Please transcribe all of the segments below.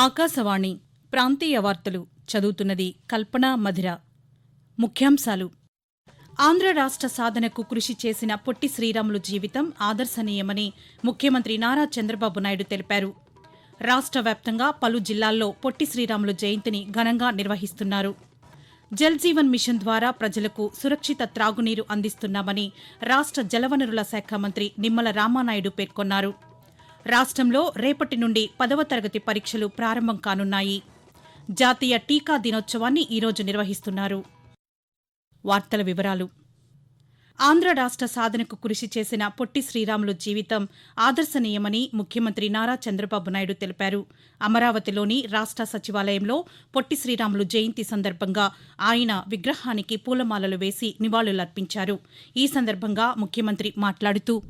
ఆకాశవాణి ప్రాంతీయ వార్తలు చదువుతున్నది కల్పన మధిర. ముఖ్యాంశాలు. ఆంధ్ర రాష్ట్ర సాధనకు కృషి చేసిన పొట్టి శ్రీరాములు జీవితం ఆదర్శనీయమని ముఖ్యమంత్రి నారా చంద్రబాబు నాయుడు తెలిపారు. రాష్ట్ర వ్యాప్తంగా పలు జిల్లాల్లో పొట్టి శ్రీరాములు జయంతిని ఘనంగా నిర్వహిస్తున్నారు. జల్ జీవన్ మిషన్ ద్వారా ప్రజలకు సురక్షిత త్రాగునీరు అందిస్తున్నామని రాష్ట్ర జలవనరుల శాఖ మంత్రి నిమ్మల రామానాయుడు పేర్కొన్నారు. రాష్ట్రంలో రేపటి నుండి పదవ తరగతి పరీక్షలు ప్రారంభం కానున్నాయి. జాతీయ టీకా దినోత్సవాన్ని ఈరోజు నిర్వహిస్తున్నారు. వార్తల వివరాలు. ఆంధ్ర రాష్ట్ర సాధనకు కృషి చేసిన పొట్టి శ్రీరాములు జీవితం ఆదర్శనీయమని ముఖ్యమంత్రి నారా చంద్రబాబు నాయుడు తెలిపారు. అమరావతిలోని రాష్ట్ర సచివాలయంలో పొట్టి శ్రీరాములు జయంతి సందర్భంగా ఆయన విగ్రహానికి పూలమాలలు వేసి నివాళులర్పించారు. ఈ సందర్భంగా ముఖ్యమంత్రి మాట్లాడుతూ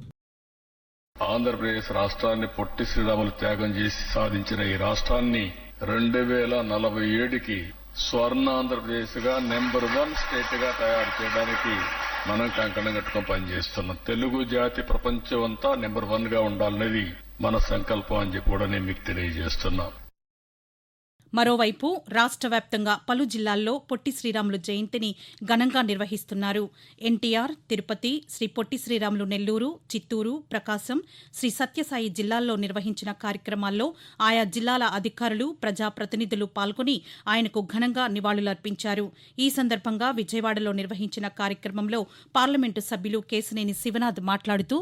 ఆంధ్రప్రదేశ్ రాష్ట్రాన్ని పొట్టి శ్రీరాములు త్యాగం చేసి సాధించిన ఈ రాష్ట్రాన్ని రెండు వేల నలభై ఏడుకి స్వర్ణ ఆంధ్రప్రదేశ్గా నెంబర్ వన్ స్టేట్గా తయారు చేయడానికి మనం కంకణం కట్టుకుని పనిచేస్తున్నాం. తెలుగు జాతి ప్రపంచం అంతా నెంబర్ వన్గా ఉండాలనేది మన సంకల్పం అని చెప్పి కూడా నేను మీకు తెలియజేస్తున్నాం. మరోవైపు రాష్ట్ర వ్యాప్తంగా పలు జిల్లాల్లో పొట్టి శ్రీరాములు జయంతిని ఘనంగా నిర్వహిస్తున్నారు. ఎన్టీఆర్ తిరుపతి శ్రీ పొట్టి శ్రీరాములు నెల్లూరు చిత్తూరు ప్రకాశం శ్రీ సత్యసాయి జిల్లాల్లో నిర్వహించిన కార్యక్రమాల్లో ఆయా జిల్లాల అధికారులు ప్రజాప్రతినిధులు పాల్గొని ఆయనకు ఘనంగా నివాళులర్పించారు. ఈ సందర్భంగా విజయవాడలో నిర్వహించిన కార్యక్రమంలో పార్లమెంటు సభ్యులు కేశినేని శివనాథ్ మాట్లాడుతూ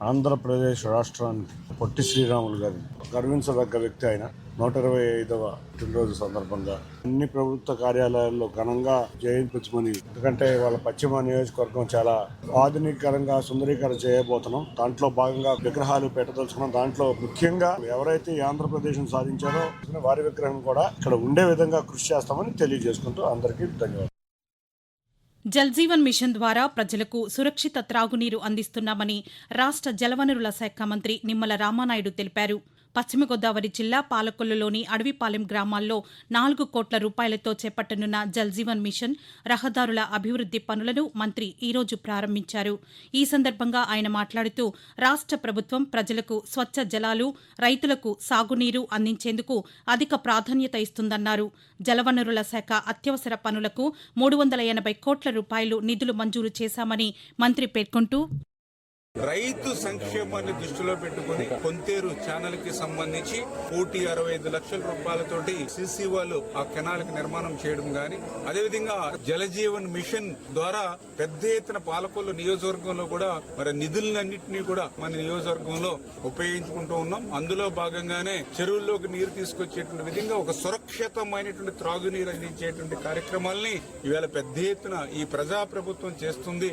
ఆంధ్రప్రదేశ్ రాష్ట్రానికి పొట్టి శ్రీరాములు గారి గర్వించదగ్గ వ్యక్తి ఆయన. నూట ఇరవై ఐదవ పుట్టినరోజు సందర్భంగా అన్ని ప్రభుత్వ కార్యాలయాల్లో ఘనంగా జయించమని ఎందుకంటే వాళ్ళ పశ్చిమ నియోజకవర్గం చాలా ఆధునికరంగా సుందరీకరణ చేయబోతున్నాం. దాంట్లో భాగంగా విగ్రహాలు పెట్టదలుచుకున్నాం. దాంట్లో ముఖ్యంగా ఎవరైతే ఈ ఆంధ్రప్రదేశ్ సాధించారో వారి విగ్రహం కూడా ఇక్కడ ఉండే విధంగా కృషి చేస్తామని తెలియజేసుకుంటూ అందరికీ ధన్యవాదాలు. జల్జీవన్ మిషన్ ద్వారా ప్రజలకు సురక్షిత త్రాగునీరు అందిస్తున్నామని రాష్ట్ర జలవనరుల శాఖ మంత్రి నిమ్మల రామానాయుడు తెలిపారు. పశ్చిమ గోదావరి జిల్లా పాలకొల్లులోని అడవిపాలెం గ్రామాల్లో నాలుగు కోట్ల రూపాయలతో చేపట్టనున్న జల్ జీవన్ మిషన్ రహదారుల అభివృద్ది పనులను మంత్రి ఈరోజు ప్రారంభించారు. ఈ సందర్భంగా ఆయన మాట్లాడుతూ రాష్ట్ర ప్రభుత్వం ప్రజలకు స్వచ్ఛ జలాలు రైతులకు సాగునీరు అందించేందుకు అధిక ప్రాధాన్యత ఇస్తుందన్నారు. జలవనరుల శాఖ అత్యవసర పనులకు మూడు వందల ఎనభై కోట్ల రూపాయలు నిధులు మంజూరు చేశామని మంత్రి పేర్కొంటూ రైతు సంక్షేమాన్ని దృష్టిలో పెట్టుకుని కొంతేరు ఛానల్కి సంబంధించి కోటి అరవై ఐదు లక్షల రూపాయలతోటి సిసి వాళ్ళు ఆ కెనాల్కి నిర్మాణం చేయడం గాని అదేవిధంగా జలజీవన్ మిషన్ ద్వారా పెద్ద ఎత్తున పాలకొల్లు నియోజకవర్గంలో కూడా మరి నిధులన్నింటినీ కూడా మన నియోజకవర్గంలో ఉపయోగించుకుంటూ ఉన్నాం. అందులో భాగంగానే చెరువుల్లోకి నీరు తీసుకొచ్చేటువంటి విధంగా ఒక సురక్షితమైనటువంటి త్రాగునీరు అందించేటువంటి కార్యక్రమాల్ని ఈవేళ పెద్ద ఎత్తున ఈ ప్రజాప్రభుత్వం చేస్తుంది.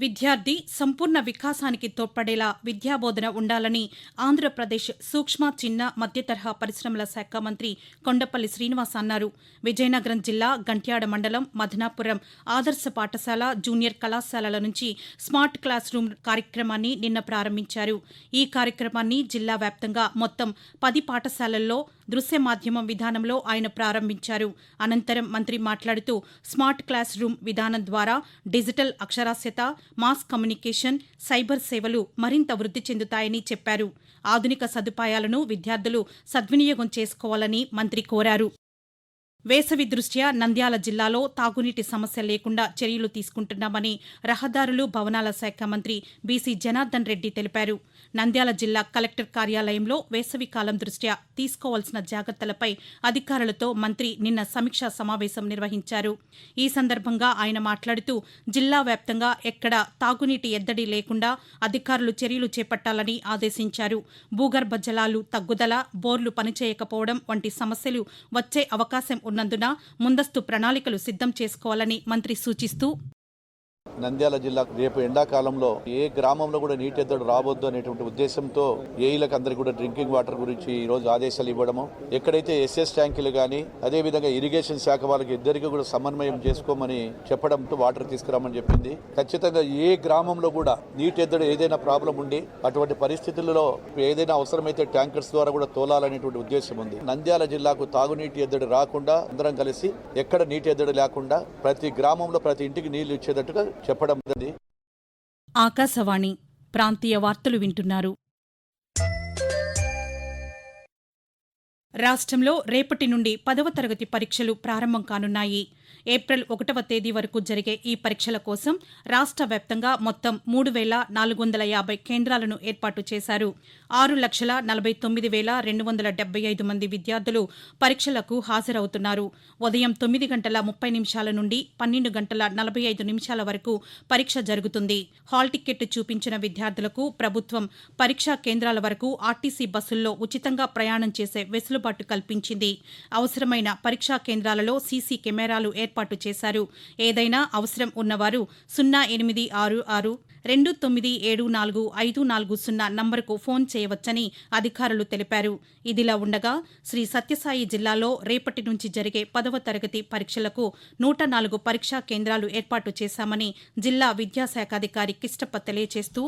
విద్యార్థి సంపూర్ణ వికాసానికి తోడ్పడేలా విద్యాబోధన ఉండాలని ఆంధ్రప్రదేశ్ సూక్ష్మ చిన్న మధ్యతరహా పరిశ్రమల శాఖ మంత్రి కొండపల్లి శ్రీనివాస్ అన్నారు. విజయనగరం జిల్లా గంట్యాడ మండలం మధనాపురం ఆదర్శ పాఠశాల జూనియర్ కళాశాలల నుంచి స్మార్ట్ క్లాస్ రూమ్ కార్యక్రమాన్ని నిన్న ప్రారంభించారు. ఈ కార్యక్రమాన్ని జిల్లా వ్యాప్తంగా మొత్తం పది పాఠశాలల్లో దృశ్య మాధ్యమం విధానంలో ఆయన ప్రారంభించారు. అనంతరం మంత్రి మాట్లాడుతూ స్మార్ట్ క్లాస్ రూమ్ విధానం ద్వారా డిజిటల్ అక్షరాస్యత మాస్ కమ్యూనికేషన్ సైబర్ సేవలు మరింత వృద్ధి చెందుతాయని చెప్పారు. ఆధునిక సదుపాయాలను విద్యార్థులు సద్వినియోగం చేసుకోవాలని మంత్రి కోరారు. వేసవి దృష్ట్యా నంద్యాల జిల్లాలో తాగునీటి సమస్య లేకుండా చర్యలు తీసుకుంటున్నామని రహదారులు భవనాల శాఖ మంత్రి బీసీ జనార్దన్ రెడ్డి తెలిపారు. నంద్యాల జిల్లా కలెక్టర్ కార్యాలయంలో వేసవి కాలం దృష్ట్యా తీసుకోవాల్సిన జాగ్రత్తలపై అధికారులతో మంత్రి నిన్న సమీక్షా సమావేశం నిర్వహించారు. ఈ సందర్భంగా ఆయన మాట్లాడుతూ జిల్లా వ్యాప్తంగా ఎక్కడ తాగునీటి ఎద్దడి లేకుండా అధికారులు చర్యలు చేపట్టాలని ఆదేశించారు. భూగర్భ జలాలు తగ్గుదల బోర్లు పనిచేయకపోవడం వంటి సమస్యలు వచ్చే అవకాశం ఉన్నందున ముందస్తు ప్రణాళికలు సిద్ధం చేసుకోవాలని మంత్రి సూచిస్తూ నంద్యాల జిల్లా రేపు ఎండాకాలంలో ఏ గ్రామంలో కూడా నీటి ఎద్దడు రావద్దు అనేటువంటి ఉద్దేశంతో ఏఈలకు అందరికీ కూడా డ్రింకింగ్ వాటర్ గురించి ఈ రోజు ఆదేశాలు ఇవ్వడము. ఎక్కడైతే ఎస్ఎస్ ట్యాంకులు కానీ అదే విధంగా ఇరిగేషన్ శాఖ వాళ్ళకి ఇద్దరికి కూడా సమన్వయం చేసుకోమని చెప్పడంతో వాటర్ తీసుకురామని చెప్పింది. ఖచ్చితంగా ఏ గ్రామంలో కూడా నీటి ఎద్దడు ఏదైనా ప్రాబ్లం ఉండి అటువంటి పరిస్థితుల్లో ఏదైనా అవసరమైతే ట్యాంకర్స్ ద్వారా కూడా తోలాలనేటువంటి ఉద్దేశం ఉంది. నంద్యాల జిల్లాకు తాగునీటి ఎద్దడి రాకుండా అందరం కలిసి ఎక్కడ నీటి ఎద్దడి లేకుండా ప్రతి గ్రామంలో ప్రతి ఇంటికి నీళ్ళు ఇచ్చేటట్టుగా చెప్పడం ఆకాశవాణి ప్రాంతీయ వార్తలు వింటున్నారు. రాష్ట్రంలో రేపటి నుండి పదవ తరగతి పరీక్షలు ప్రారంభం కానున్నాయి. ఏప్రిల్ ఒకటవ తేదీ వరకు జరిగే ఈ పరీక్షల కోసం రాష్ట్ర వ్యాప్తంగా మొత్తం మూడు వేల నాలుగు వందల యాభై కేంద్రాలను ఏర్పాటు చేశారు. ఆరు లక్షల నలభై తొమ్మిది వేల రెండు వందల డెబ్బై ఐదు మంది విద్యార్థులు పరీక్షలకు హాజరవుతున్నారు. ఉదయం తొమ్మిది గంటల ముప్పై నిమిషాల నుండి పన్నెండు గంటల నలభై ఐదు నిమిషాల వరకు పరీక్ష జరుగుతుంది. హాల్ టికెట్ చూపించిన విద్యార్థులకు ప్రభుత్వం పరీక్షా కేంద్రాల వరకు ఆర్టీసీ బస్సుల్లో ఉచితంగా ప్రయాణం చేసే వెసులుబాటు కల్పించింది. అవసరమైన పరీక్షా కేంద్రాలలో సీసీ కెమెరాలు ఏర్పాటు చేశారు. ఏదైనా అవసరం ఉన్నవారు సున్నా ఎనిమిది ఆరు ఆరు రెండు తొమ్మిది ఏడు నాలుగు ఐదు నాలుగు సున్నా నంబర్కు ఫోన్ చేయవచ్చని అధికారులు తెలిపారు. ఇదిలా ఉండగా శ్రీ సత్యసాయి జిల్లాలో రేపటి నుంచి జరిగే పదవ తరగతి పరీక్షలకు నూట నాలుగు పరీక్షా కేంద్రాలు ఏర్పాటు చేశామని జిల్లా విద్యాశాఖాధికారి కిష్టప్ప తెలియజేస్తూ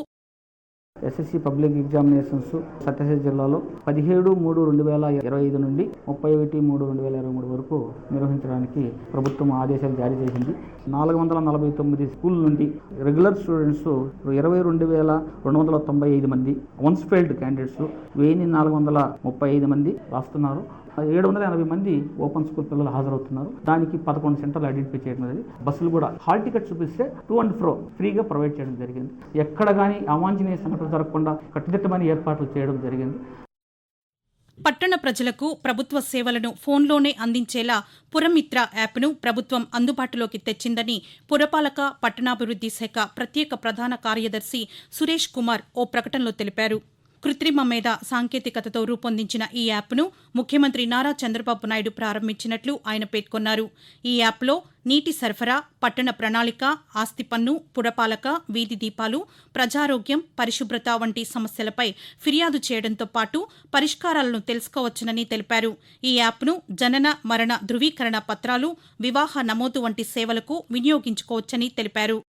ఎస్ఎస్సి పబ్లిక్ ఎగ్జామినేషన్స్ సత్యసాయి జిల్లాలో పదిహేడు మూడు రెండు వేల ఇరవై ఐదు నుండి ముప్పై ఒకటి మూడు రెండు వేల ఇరవై మూడు వరకు నిర్వహించడానికి ప్రభుత్వం ఆదేశాలు జారీ చేసింది. నాలుగు వందల నలభై తొమ్మిది స్కూల్ నుండి రెగ్యులర్ స్టూడెంట్స్ ఇరవై రెండు వేల రెండు వందల తొంభై ఐదు మంది వన్స్ ఫెయిల్డ్ క్యాండిడేట్స్ వెయ్యి నాలుగు వందల ముప్పై ఐదు మంది రాస్తున్నారు. ఏడు వందల ఎనభై మంది ఓపెన్ స్కూల్ పిల్లలు హాజరవుతున్నారు. దానికి పదకొండు సెంటర్లు ఐడెంటిఫై చేయడం అనేది బస్సులు కూడా హాల్ టికెట్ చూపిస్తే టూ అండ్ ఫ్రో ఫ్రీగా ప్రొవైడ్ చేయడం జరిగింది. ఎక్కడ కానీ అవాంఛనీయ సంఘటన జరగకుండా కట్టుదిట్టమైన ఏర్పాట్లు చేయడం జరిగింది. పట్టణ ప్రజలకు ప్రభుత్వ సేవలను ఫోన్లోనే అందించేలా పురమిత్ర యాప్ను ప్రభుత్వం అందుబాటులోకి తెచ్చిందని పురపాలక పట్టణాభివృద్ధి శాఖ ప్రత్యేక ప్రధాన కార్యదర్శి సురేష్ కుమార్ ఓ ప్రకటనలో తెలిపారు. కృత్రిమ మేధ సాంకేతికతతో రూపొందించిన ఈ యాప్ను ముఖ్యమంత్రి నారా చంద్రబాబు నాయుడు ప్రారంభించినట్లు ఆయన పేర్కొన్నారు. ఈ యాప్లో నీటి సరఫరా పట్టణ ప్రణాళిక ఆస్తి పన్ను పురపాలక వీధి దీపాలు ప్రజారోగ్యం పరిశుభ్రత వంటి సమస్యలపై ఫిర్యాదు చేయడంతో పాటు పరిష్కారాలను తెలుసుకోవచ్చునని తెలిపారు. ఈ యాప్ను జనన మరణ ధృవీకరణ పత్రాలు వివాహ నమోదు వంటి సేవలకు వినియోగించుకోవచ్చని తెలిపారు.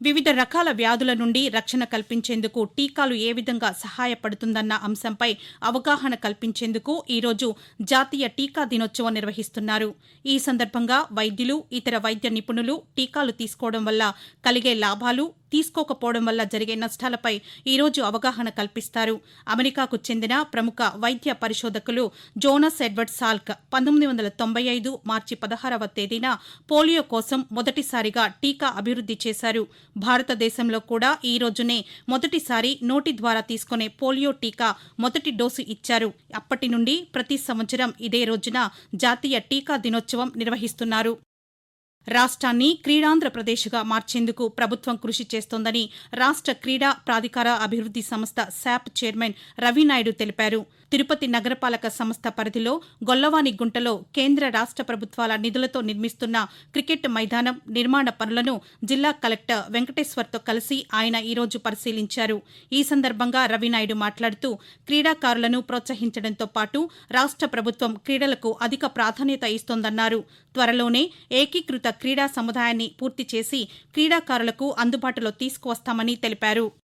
వివిధ రకాల వ్యాధుల నుండి రక్షణ కల్పించేందుకు టీకాలు ఏ విధంగా సహాయపడుతుందన్న అంశంపై అవగాహన కల్పించేందుకు ఈరోజు జాతీయ టీకా దినోత్సవం నిర్వహిస్తున్నారు. ఈ సందర్భంగా వైద్యులు ఇతర వైద్య నిపుణులు టీకాలు తీసుకోవడం వల్ల కలిగే లాభాలు తీసుకోకపోవడం వల్ల జరిగే నష్టాలపై ఈరోజు అవగాహన కల్పిస్తారు. అమెరికాకు చెందిన ప్రముఖ వైద్య పరిశోధకులు జోనస్ ఎడ్వర్డ్ సాల్క్ పంతొమ్మిది వందల తొంభై ఐదు మార్చి పదహారవ తేదీన పోలియో కోసం మొదటిసారిగా టీకా అభివృద్ది చేశారు. భారతదేశంలో కూడా ఈ రోజునే మొదటిసారి నోటి ద్వారా తీసుకునే పోలియో టీకా మొదటి డోసు ఇచ్చారు. అప్పటి నుండి ప్రతి సంవత్సరం ఇదే రోజున జాతీయ టీకా దినోత్సవం నిర్వహిస్తున్నారు. రాష్ట్రాన్ని క్రీడాంధ్రప్రదేశ్గా మార్చేందుకు ప్రభుత్వం కృషి చేస్తోందని రాష్ట్ర క్రీడా ప్రాధికార అభివృద్ది సంస్థ శాప్ చైర్మన్ రవినాయుడు తెలిపారు. తిరుపతి నగరపాలక సంస్థ పరిధిలో గొల్లవాని గుంటలో కేంద్ర రాష్ట్ర ప్రభుత్వాల నిధులతో నిర్మిస్తున్న క్రికెట్ మైదానం నిర్మాణ పనులను జిల్లా కలెక్టర్ వెంకటేశ్వర్తో కలిసి ఆయన ఈరోజు పరిశీలించారు. ఈ సందర్భంగా రవినాయుడు మాట్లాడుతూ క్రీడాకారులను ప్రోత్సహించడంతో పాటు రాష్ట్ర ప్రభుత్వం క్రీడలకు అధిక ప్రాధాన్యత ఇస్తోందన్నారు. త్వరలోనే ఏకీకృత క్రీడా సముదాయాన్ని పూర్తి చేసి క్రీడాకారులకు అందుబాటులో తీసుకువస్తామని తెలిపారు.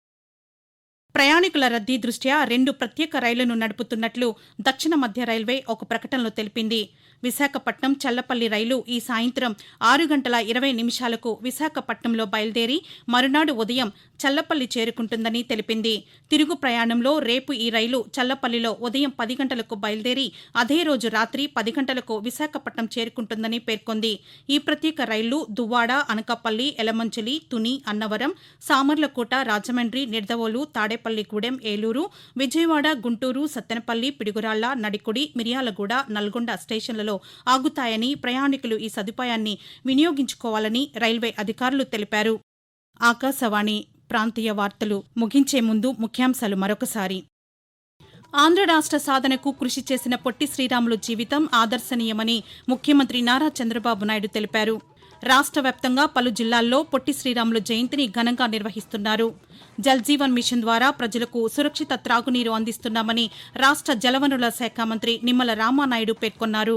ప్రయాణికుల రద్దీ దృష్ట్యా రెండు ప్రత్యేక రైళ్ళను నడుపుతున్నట్లు దక్షిణ మధ్య రైల్వే ఒక ప్రకటనలో తెలిపింది. విశాఖపట్నం చల్లపల్లి రైలు ఈ సాయంత్రం ఆరు గంటల ఇరవై నిమిషాలకు విశాఖపట్నంలో బయలుదేరి మరునాడు ఉదయం చల్లపల్లి చేరుకుంటుందని తెలిపింది. తిరుగు ప్రయాణంలో రేపు ఈ రైలు చల్లపల్లిలో ఉదయం పది గంటలకు బయలుదేరి అదే రోజు రాత్రి పది గంటలకు విశాఖపట్నం చేరుకుంటుందని పేర్కొంది. ఈ ప్రత్యేక రైళ్ళు దువ్వాడ అనకాపల్లి ఎలమంచిలి తుని అన్నవరం సామర్లకోట రాజమండ్రి నిర్దవోలు తాడేపల్లిగూడెం ఏలూరు విజయవాడ గుంటూరు సత్తెనపల్లి పిడుగురాళ్ళ నడికుడి మిర్యాలగూడ నల్గొండ స్టేషన్లలో ఆగుతాయని ప్రయాణికులు ఈ సదుపాయాన్ని వినియోగించుకోవాలని రైల్వే అధికారులు తెలిపారు. ఆకాశవాణి ప్రాంతీయ వార్తలు ముగించే ముందు ముఖ్యాంశాలు మరొకసారి. ఆంధ్ర రాష్ట్ర సాధనకు కృషి చేసిన పొట్టి శ్రీరాములు జీవితం ఆదర్శనీయమని ముఖ్యమంత్రి నారా చంద్రబాబు నాయుడు తెలిపారు. రాష్ట్ర వ్యాప్తంగా పలు జిల్లాల్లో పొట్టి శ్రీరాములు జయంతిని ఘనంగా నిర్వహిస్తున్నారు. జల్ జీవన్ మిషన్ ద్వారా ప్రజలకు సురక్షిత త్రాగునీరు అందిస్తున్నామని రాష్ట్ర జలవనరుల శాఖ మంత్రి నిమ్మల రామానాయుడు పేర్కొన్నారు.